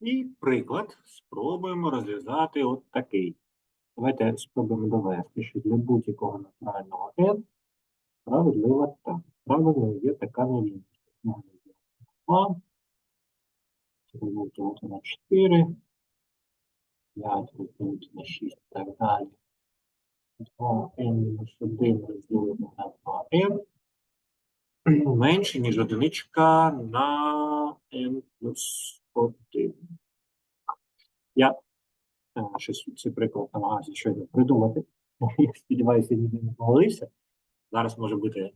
І приклад спробуємо розв'язати от такий. Давайте спробуємо довести, що для будь-якого натурального n справедливо так. Правильно є така нерівність. Можна зробити 2, розділити на 4, 5 розділити на 6 і так далі. 2n-1 розділити на 2n менше, ніж одиничка на n плюс 1. Я е, щось цей приклад намагався щойно придумати. Я сподіваюся, ніде не помилився. Зараз може бути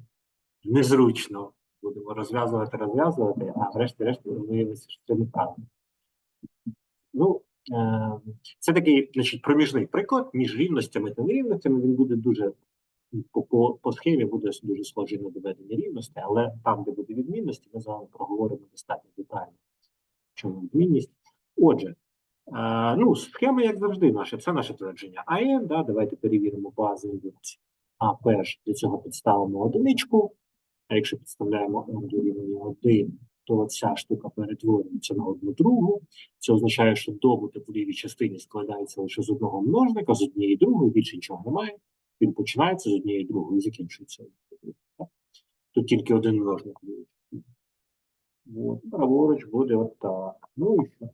незручно. Будемо розв'язувати, розв'язувати, а врешті-решт виявиться, що це неправильно. Ну, е, це такий значить, проміжний приклад між рівностями та нерівностями. Він буде дуже по, по схемі буде дуже схожий на доведення рівності, але там, де буде відмінності, ми з вами проговоримо достатньо детально. Чому відмінність? Отже, е, ну, схема, як завжди, наша, це наше твердження АН. Да, давайте перевіримо бази індукції. А перш для цього підставимо одиничку. А якщо підставляємо n дорівнює 1, то ця штука перетворюється на одну другу. Це означає, що добуток в лівій частині складається лише з одного множника, з однієї другої, більше нічого немає. Він починається з однієї другої і закінчується. Тут тільки один множник буде. От, праворуч буде отак. Ну і що?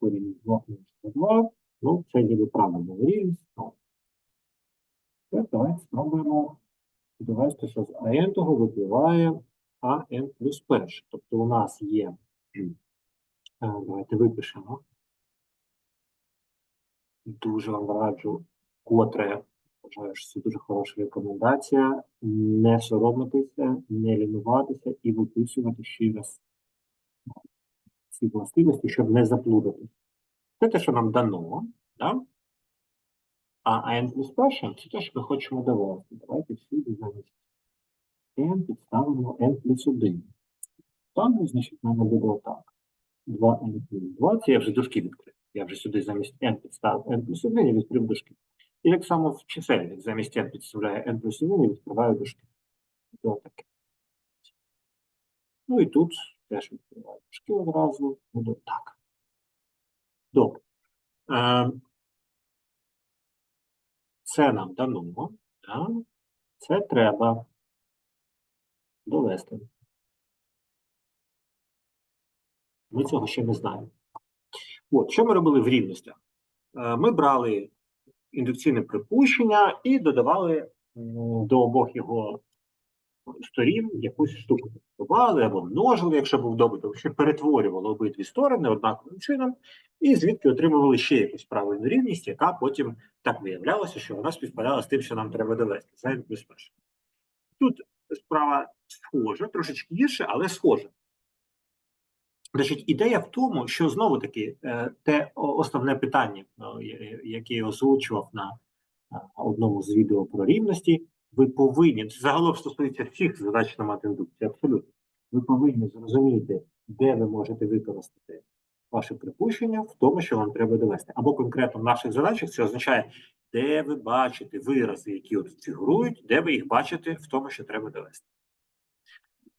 Корінь з 2 мінус на 2. Ну, це ніби правильно рівність. Ну, Тепер давайте спробуємо довести, що з АН того випливає АН плюс перше. Тобто у нас є, давайте випишемо. Дуже вам раджу, котре, вважаю, що це дуже хороша рекомендація, не соромитися, не лінуватися і виписувати ще раз ці властивості, щоб не заплутати. Це те, що нам дано, да? А n плюс перше це те, що ми хочемо довести. Давайте всюди замість n підставимо n плюс 1. Там, значить, в буде отак. 2n плюс 2. Це я вже дужки відкрив. Я вже сюди замість n підставив n плюс 1 і відкрив дужки. І так само в чисельник замість n підставляю n плюс 1 і відкриваю дужки. Ну і тут теж відкриваю дужки одразу. Буде так. Добре. Е, це нам дано. Да? Це треба довести. Ми цього ще не знаємо. От, що ми робили в рівностях? Е, Ми брали індукційне припущення і додавали до обох його сторін якусь штуку. Додавали або множили, якщо був добуток, ще перетворювали обидві сторони однаковим чином, і звідки отримували ще якусь правильну рівність, яка потім так виявлялося, що вона співпадала з тим, що нам треба довести. Це перше. Тут справа схожа, трошечки гірше, але схожа. Значить, ідея в тому, що знову таки е, те основне питання, е, яке я озвучував на е, одному з відео про рівності, ви повинні, загалом стосується всіх задач на матіндукції, абсолютно. Ви повинні зрозуміти, де ви можете використати ваше припущення в тому, що вам треба довести. Або конкретно в наших задачах це означає, де ви бачите вирази, які фігурують, де ви їх бачите в тому, що треба довести.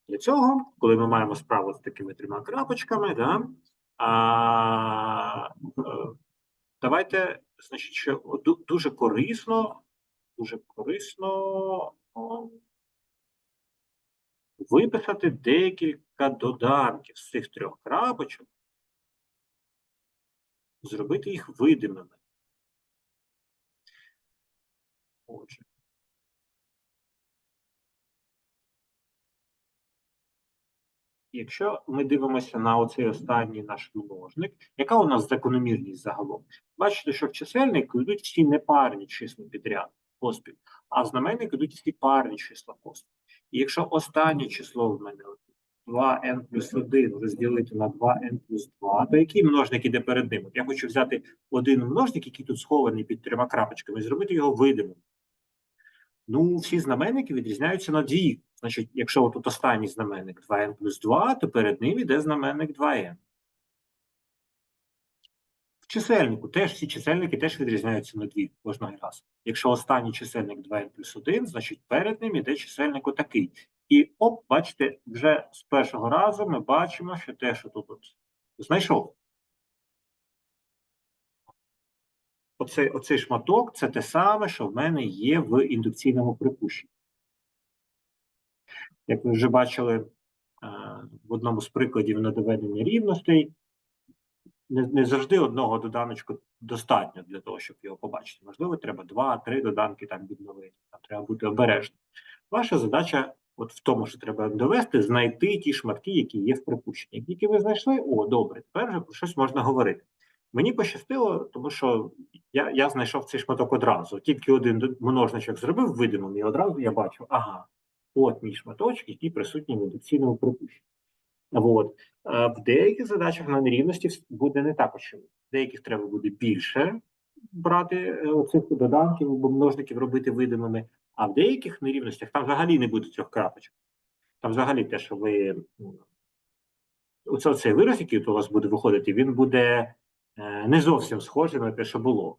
Для цього, коли ми маємо справу з такими трьома крапочками, да, а, е, давайте, значить, що дуже корисно, дуже корисно виписати декілька доданків з цих трьох крапочок, зробити їх видимими. Отже. Якщо ми дивимося на оцей останній наш множник, яка у нас закономірність загалом? Бачите, що в чисельнику йдуть всі непарні числа підряд поспіль, а в знаменник йдуть всі парні числа поспіль. І якщо останнє число в мене 2n плюс 1 розділити на 2n плюс 2, то який множник іде перед ним? От я хочу взяти один множник, який тут схований під трьома крапочками, і зробити його видимим. Ну, всі знаменники відрізняються на дві. Значить, якщо тут останній знаменник 2n плюс 2, то перед ним іде знаменник 2n. Чисельнику теж всі чисельники теж відрізняються на дві кожного разу. Якщо останній чисельник 2n плюс 1, значить перед ним іде чисельник отакий. І оп, бачите, вже з першого разу ми бачимо, що те, що тут от знайшов. оцей, оцей шматок це те саме, що в мене є в індукційному припущенні. Як ви вже бачили е, в одному з прикладів на доведення рівностей, не, не завжди одного доданочку достатньо для того, щоб його побачити. Можливо, треба два-три доданки там відновити. Там треба бути обережним. Ваша задача, от в тому, що треба довести, знайти ті шматки, які є в припущенні. Як тільки ви знайшли, о, добре, тепер вже про щось можна говорити. Мені пощастило, тому що я, я знайшов цей шматок одразу. Тільки один множничок зробив видимим, і одразу я бачу, ага, от мій шматочок, який присутній в індукційному припущенні. От. В деяких задачах на нерівності буде не так очевидно. Деяких треба буде більше брати е, оцих доданків або множників робити видимими, а в деяких нерівностях там взагалі не буде трьох крапочок. Там взагалі те, що ви оцей вираз, який у вас буде виходити, він буде е, не зовсім схожий на те, що було.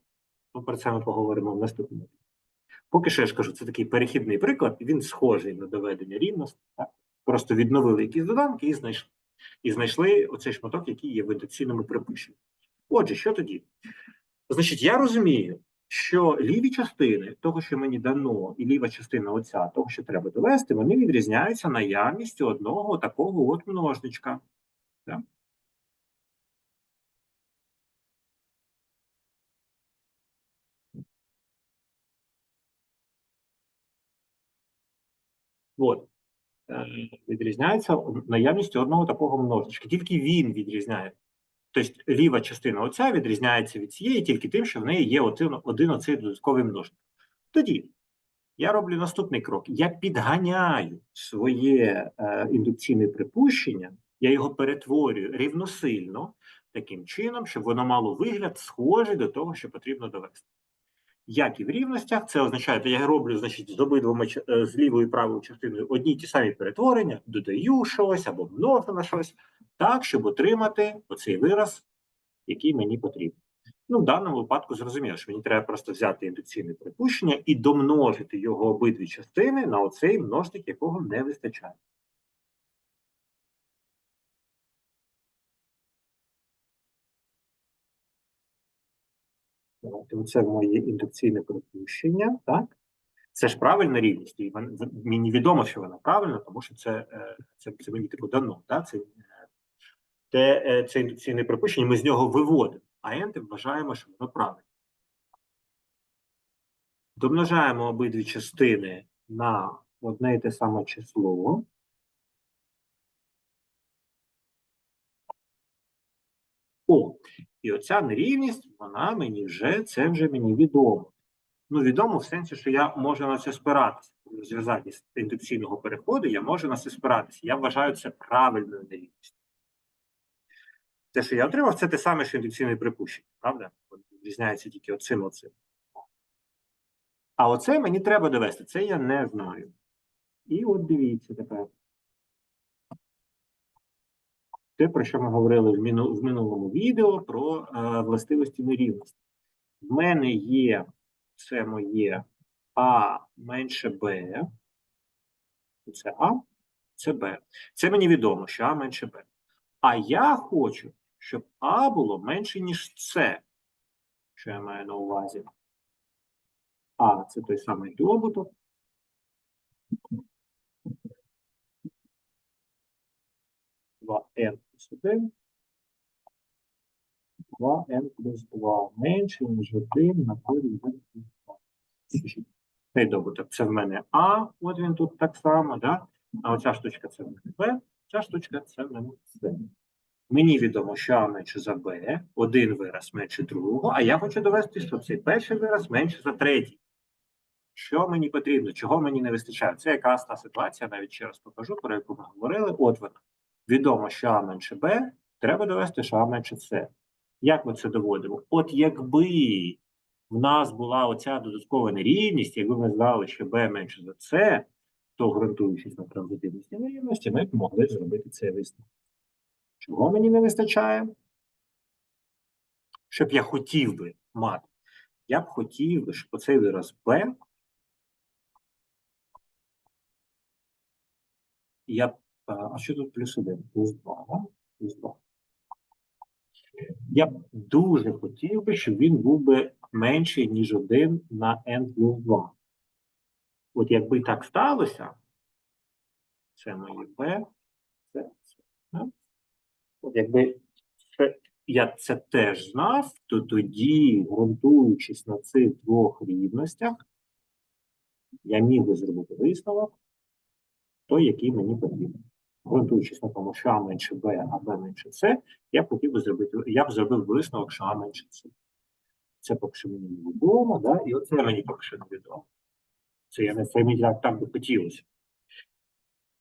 Ну, про це ми поговоримо в наступному. Поки що я ж кажу, це такий перехідний приклад, він схожий на доведення рівності. Так? Просто відновили якісь доданки і знайшли. І знайшли оцей шматок, який є в індукційному припущенні. Отже, що тоді? Значить, я розумію, що ліві частини того, що мені дано, і ліва частина оця, того, що треба довести, вони відрізняються наявністю одного такого от множничка. Так? От. Е, Відрізняється наявністю одного такого множничка. Тільки він відрізняє. Тобто ліва частина оця відрізняється від цієї тільки тим, що в неї є один, один оцей додатковий множник. Тоді я роблю наступний крок. Я підганяю своє е, індукційне припущення, я його перетворюю рівносильно таким чином, щоб воно мало вигляд схожий до того, що потрібно довести. Як і в рівностях, це означає, що я роблю значить, з обидвома е, з лівою і правою частиною одні ті самі перетворення, додаю щось або множу на щось, так, щоб отримати оцей вираз, який мені потрібен. Ну, в даному випадку зрозуміло, що мені треба просто взяти індукційне припущення і домножити його обидві частини на оцей множник, якого не вистачає. Давайте, Оце моє індукційне припущення, так? Це ж правильна рівність, і мені відомо, що вона правильна, тому що це, е, це, це мені типу дано. Так? Це, е, те, е, це індукційне припущення, ми з нього виводимо, а енти вважаємо, що воно правильне. Домножаємо обидві частини на одне і те саме число. О, і оця нерівність, вона мені вже, це вже мені відомо. Ну, відомо в сенсі, що я можу на це спиратися. Розв'язанні з індукційного переходу я можу на це спиратися. Я вважаю це правильною нерівністю. Те, що я отримав, це те саме, що індукційне припущення, правда? От Відрізняється тільки оцим оцим. А оце мені треба довести, це я не знаю. І от дивіться тепер. Те, про що ми говорили в, минулому відео про е, властивості нерівності. В мене є це моє А менше Б. Це А, це Б. Це мені відомо, що А менше Б. А я хочу, щоб А було менше, ніж С. Що я маю на увазі? А це той самий добуток. Два n плюс 1. 2n плюс 2 менше, ніж 1 на корінь n плюс 2. Цей добуток це в мене А, от він тут так само, да? а оця штучка це в мене Б, ця штучка це в мене С. Мені відомо, що А менше за Б, один вираз менше другого, а я хочу довести, що цей перший вираз менше за третій. Що мені потрібно, чого мені не вистачає? Це якраз та ситуація, навіть ще раз покажу, про яку ми говорили. От вона. Відомо, що А менше Б, треба довести, що А менше С. Як ми це доводимо? От якби в нас була оця додаткова нерівність, якби ми знали, що b менше за c, то ґрунтуючись на транзитивності нерівності, ми б могли зробити цей висновок. Чого мені не вистачає? Щоб я хотів би мати. Я б хотів би, щоб оцей вираз b, я б, а що тут плюс 1? Плюс 2, да? Плюс 2. Я б дуже хотів би, щоб він був би менший, ніж 1 на n плюс 2. От якби так сталося, це моє b, це, це. От якби це, я це теж знав, то тоді, ґрунтуючись на цих двох рівностях, я міг би зробити висновок, той, який мені потрібен. Ґрунтуючись на тому, що А менше Б, а Б менше С, я б хотів би зробити, я б зробив висновок, що А менше С. Це поки що мені невідомо, да? і оце мені поки що невідомо. Це я не це мені так, так би хотілося.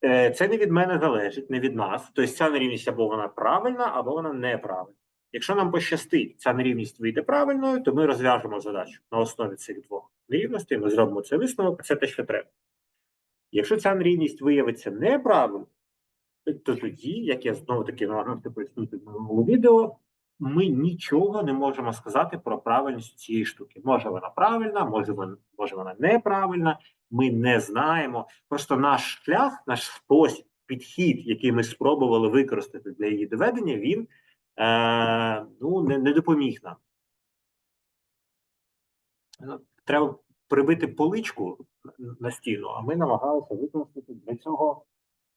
Е, Це не від мене залежить, не від нас. Тобто ця нерівність або вона правильна, або вона неправильна. Якщо нам пощастить, ця нерівність вийде правильною, то ми розв'яжемо задачу на основі цих двох нерівностей, ми зробимо цей висновок, це те, що треба. Якщо ця нерівність виявиться неправильною, то тоді, як я знову таки намагався пояснити в минулому відео, ми нічого не можемо сказати про правильність цієї штуки. Може вона правильна, може вона, може вона неправильна, ми не знаємо. Просто наш шлях, наш спосіб, підхід, який ми спробували використати для її доведення, він е, ну, не, не допоміг нам. Ну, Треба прибити поличку на- стіну, а ми намагалися використати для цього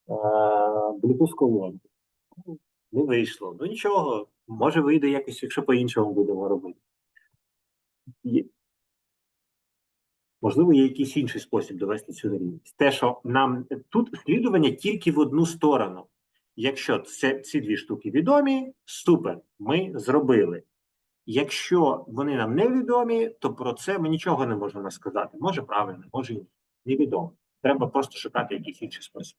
Bluetooth колонку. Ну, Не вийшло. Ну нічого, може вийде якось, якщо по-іншому будемо робити. Є- Можливо, є якийсь інший спосіб довести цю рівність. Те, що нам тут слідування тільки в одну сторону. Якщо це, ці дві штуки відомі, супер, ми зробили. Якщо вони нам невідомі, то про це ми нічого не можемо сказати. Може правильно, може ні. Невідомо. Треба просто шукати якийсь інший спосіб.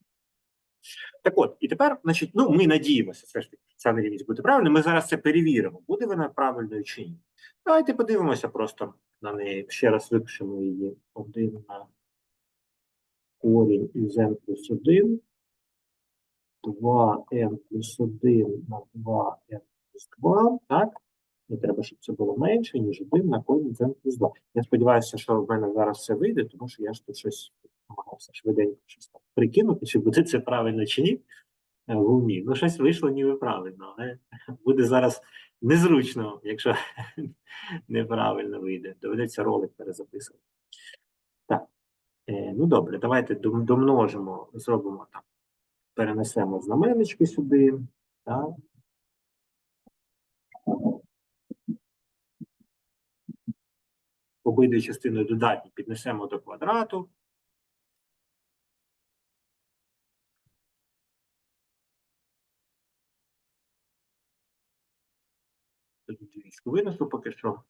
Так от, і тепер, значить, ну, ми надіємося, все ж таки, ця нерівність буде правильною. Ми зараз це перевіримо, буде вона правильною чи ні. Давайте подивимося просто на неї. Ще раз випишемо її 1 на корінь із n плюс 1, 2n плюс 1 на 2n плюс 2, так? І треба, щоб це було менше, ніж 1 на корінь з n плюс 2. Я сподіваюся, що в мене зараз все вийде, тому що я ж тут щось намагався швиденько щось там прикинути, чи буде це правильно чи ні е, в умі. Ну, щось вийшло ніби правильно, але буде зараз незручно, якщо неправильно вийде. Доведеться ролик перезаписувати. Так. Е, ну добре, давайте домножимо, зробимо так. Перенесемо знаменнички сюди. Так. Обидві частини додатні піднесемо до квадрату. Тоді винесу поки що.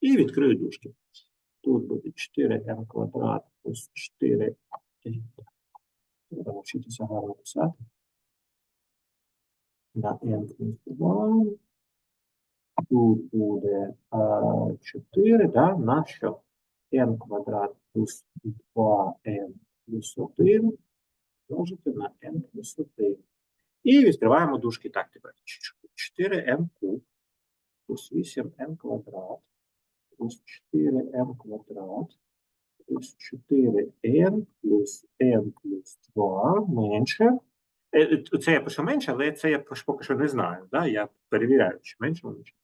І відкрию дужки. Тут буде 4m квадрат плюс 4. Треба навчитися гарно писати. На n плюс 2. Тут буде а, 4, да, на що? n квадрат плюс 2n плюс 1 множити на n плюс 1. І відкриваємо дужки так тепер. 4m куб плюс 8m квадрат плюс 4m квадрат плюс 4n плюс n плюс 2 менше. Е, е, Це я пишу менше, але це я поки що не знаю. Да? Я перевіряю, чи менше менше.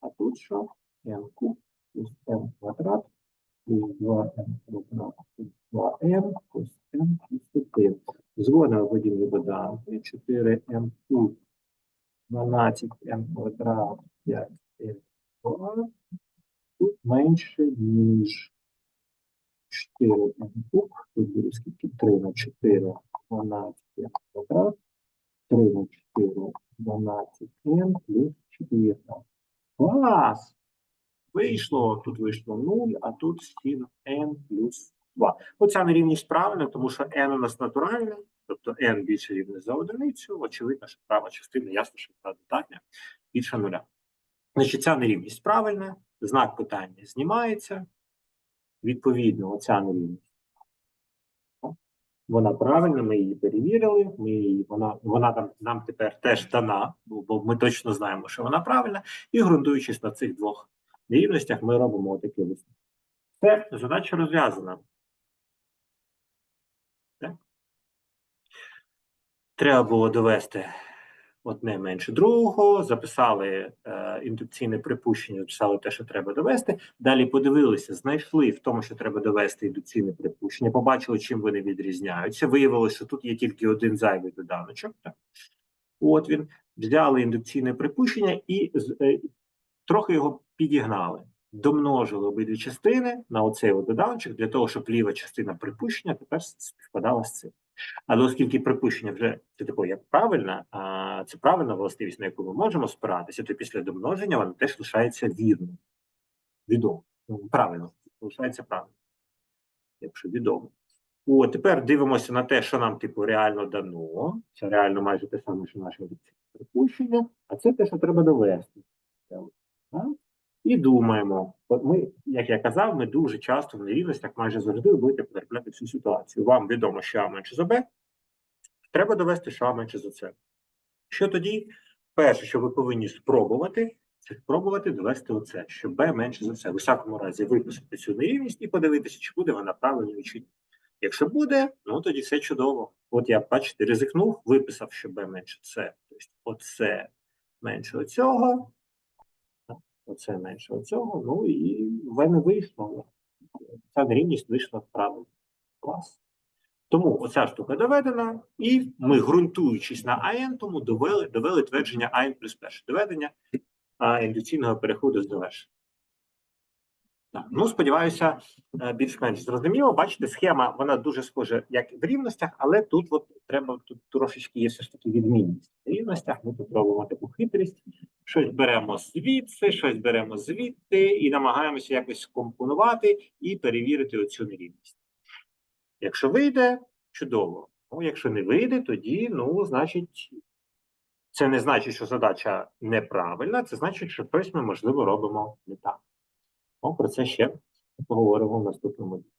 А тут що? n куб плюс n квадрат плюс 2n квадрат плюс 2n плюс n плюс 1. Зводимо подібні доданки. 4n куб 12n квадрат 5n квадрат тут менше, ніж 4 n куб. Тут буде скільки? 3 на 4, 12 n квадрат. 3 на 4, 12 n плюс 4. Клас! Вийшло, тут вийшло 0, а тут 7 n плюс 2. Оця нерівність правильна, тому що n у нас натуральна, тобто n більше рівне за одиницю. Очевидно, що права частина, ясно, що та додатня більше нуля. Значить, ця нерівність правильна, знак питання знімається. Відповідно, оця нерівність. Вона правильна, ми її перевірили. Ми її, вона, вона там, нам тепер теж дана, бо, ми точно знаємо, що вона правильна. І ґрунтуючись на цих двох нерівностях, ми робимо отакий висновок. Це задача розв'язана. Так? Треба було довести одне менше другого, записали е, індукційне припущення, записали те, що треба довести. Далі подивилися, знайшли в тому, що треба довести індукційне припущення, побачили, чим вони відрізняються. Виявилося, що тут є тільки один зайвий доданочок. От він взяли індукційне припущення і е, трохи його підігнали. Домножили обидві частини на оцей доданочок для того, щоб ліва частина припущення тепер співпадала з цим. Але оскільки припущення вже це типу як правильна, а це правильна властивість, на яку ми можемо спиратися, то після домноження вона теж лишається вірною. Відомо. Ну, Правильно, лишається правильно. Якщо відомо. О, тепер дивимося на те, що нам, типу, реально дано. Це реально майже те саме, що наше припущення, а це те, що треба довести. Так? І думаємо. Ми, як я казав, ми дуже часто в нерівностях майже завжди будете потрапляти в цю ситуацію. Вам відомо, що А менше за Б, треба довести, що А менше за С. Що тоді? Перше, що ви повинні спробувати, це спробувати довести оце, що Б менше за С. В усякому разі виписати цю нерівність і подивитися, чи буде вона правильною чи ні. Якщо буде, ну тоді все чудово. От я, бачите, ризикнув, виписав, що Б менше С. Тобто оце менше оцього, оце менше оцього, ну і в мене вийшло. Ця нерівність вийшла правильно. Клас. Тому оця штука доведена, і ми, ґрунтуючись на АН, тому довели, довели твердження АН плюс перше доведення а, індукційного переходу з завершення. Так, ну, сподіваюся, е, більш-менш зрозуміло. Бачите, схема вона дуже схожа, як в рівностях, але тут от треба тут трошечки є все ж таки відмінність. В рівностях ми тут таку хитрість. Щось беремо звідси, щось беремо звідти і намагаємося якось скомпонувати і перевірити оцю нерівність. Якщо вийде, чудово. Ну, якщо не вийде, тоді, ну, значить, це не значить, що задача неправильна, це значить, що щось ми, можливо, робимо не так. Ну, про це ще поговоримо в наступному. відео.